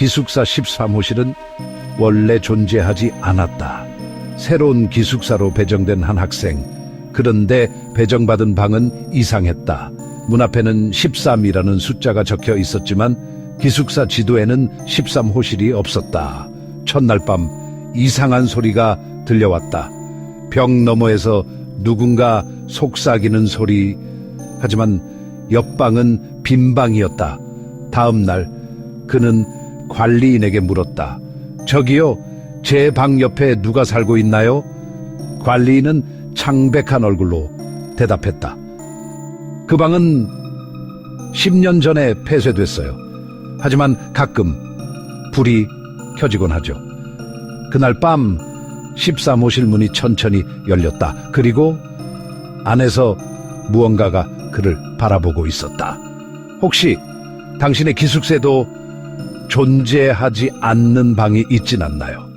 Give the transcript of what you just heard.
기숙사 13호실은 원래 존재하지 않았다. 새로운 기숙사로 배정된 한 학생. 그런데 배정받은 방은 이상했다. 문 앞에는 13이라는 숫자가 적혀 있었지만 기숙사 지도에는 13호실이 없었다. 첫날 밤 이상한 소리가 들려왔다. 벽 너머에서 누군가 속삭이는 소리. 하지만 옆방은 빈 방이었다. 다음 날 그는 관리인에게 물었다. 저기요, 제 방 옆에 누가 살고 있나요? 관리인은 창백한 얼굴로 대답했다. 그 방은 10년 전에 폐쇄됐어요. 하지만 가끔 불이 켜지곤 하죠. 그날 밤 13호실 문이 천천히 열렸다. 그리고 안에서 무언가가 그를 바라보고 있었다. 혹시 당신의 기숙사에도 존재하지 않는 방이 있진 않나요?